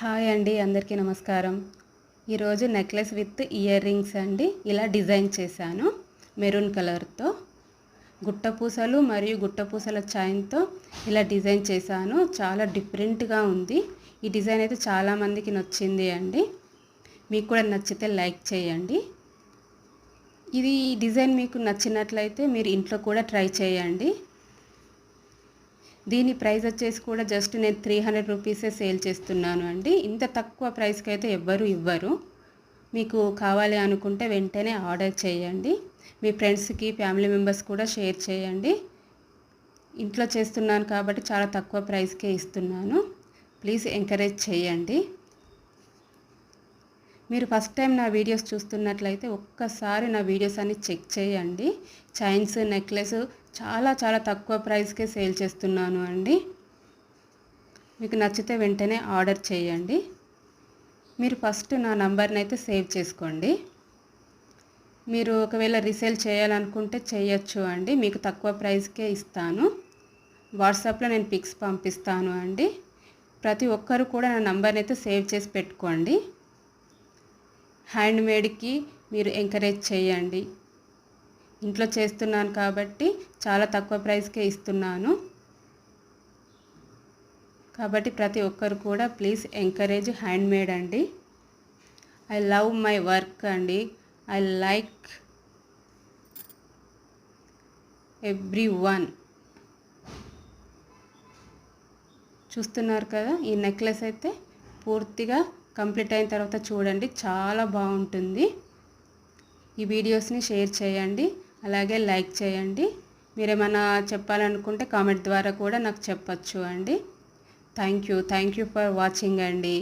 Hi అండి అందరికీ నమస్కారం. ఈరోజు నెక్లెస్ విత్ ఇయర్ రింగ్స్ అండి. ఇలా డిజైన్ చేశాను మెరూన్ కలర్తో. గుట్టపూసలు మరియు గుట్టపూసల చైన్తో ఇలా డిజైన్ చేశాను. చాలా డిఫరెంట్గా ఉంది. ఈ డిజైన్ అయితే చాలామందికి నచ్చింది అండి. మీకు కూడా నచ్చితే లైక్ చేయండి. ఇది ఈ డిజైన్ మీకు నచ్చినట్లయితే మీరు ఇంట్లో కూడా ట్రై చేయండి. దీని ప్రైస్ వచ్చేసి కూడా జస్ట్ నేను త్రీ హండ్రెడ్ రూపీసే సేల్ చేస్తున్నాను అండి. ఇంత తక్కువ ప్రైస్కి అయితే ఎవ్వరు ఇవ్వరు. మీకు కావాలి అనుకుంటే వెంటనే ఆర్డర్ చేయండి. మీ ఫ్రెండ్స్కి ఫ్యామిలీ మెంబర్స్ కూడా షేర్ చేయండి. ఇంట్లో చేస్తున్నాను కాబట్టి చాలా తక్కువ ప్రైస్కే ఇస్తున్నాను. ప్లీజ్ ఎంకరేజ్ చేయండి. మీరు ఫస్ట్ టైం నా వీడియోస్ చూస్తున్నట్లయితే ఒక్కసారి నా వీడియోస్ అన్ని చెక్ చేయండి. చైన్స్ నెక్లెస్ చాలా చాలా తక్కువ ప్రైస్కే సేల్ చేస్తున్నాను అండి. మీకు నచ్చితే వెంటనే ఆర్డర్ చేయండి. మీరు ఫస్ట్ నా నంబర్ని అయితే సేవ్ చేసుకోండి. మీరు ఒకవేళ రీసేల్ చేయాలనుకుంటే చేయొచ్చు అండి. మీకు తక్కువ ప్రైస్కే ఇస్తాను. వాట్సాప్లో నేను పిక్స్ పంపిస్తాను అండి. ప్రతి ఒక్కరు కూడా నా నంబర్ని అయితే సేవ్ చేసి పెట్టుకోండి. హ్యాండ్ మేడ్కి మీరు ఎంకరేజ్ చేయండి. ఇంట్లో చేస్తున్నాను కాబట్టి చాలా తక్కువ ప్రైస్కే ఇస్తున్నాను. కాబట్టి ప్రతి ఒక్కరు కూడా ప్లీజ్ ఎంకరేజ్ హ్యాండ్ మేడ్ అండి. ఐ లవ్ మై వర్క్ అండి. ఐ లైక్ ఎవ్రీ వన్ చూస్తున్నారు కదా ఈ నెక్లెస్ అయితే పూర్తిగా కంప్లీట్ అయిన తర్వాత చూడండి చాలా బాగుంటుంది. ఈ వీడియోస్ని షేర్ చేయండి అలాగే లైక్ చేయండి. మీరేమైనా చెప్పాలనుకుంటే కామెంట్ ద్వారా కూడా నాకు చెప్పచ్చు అండి. Thank you thank you for watching అండి.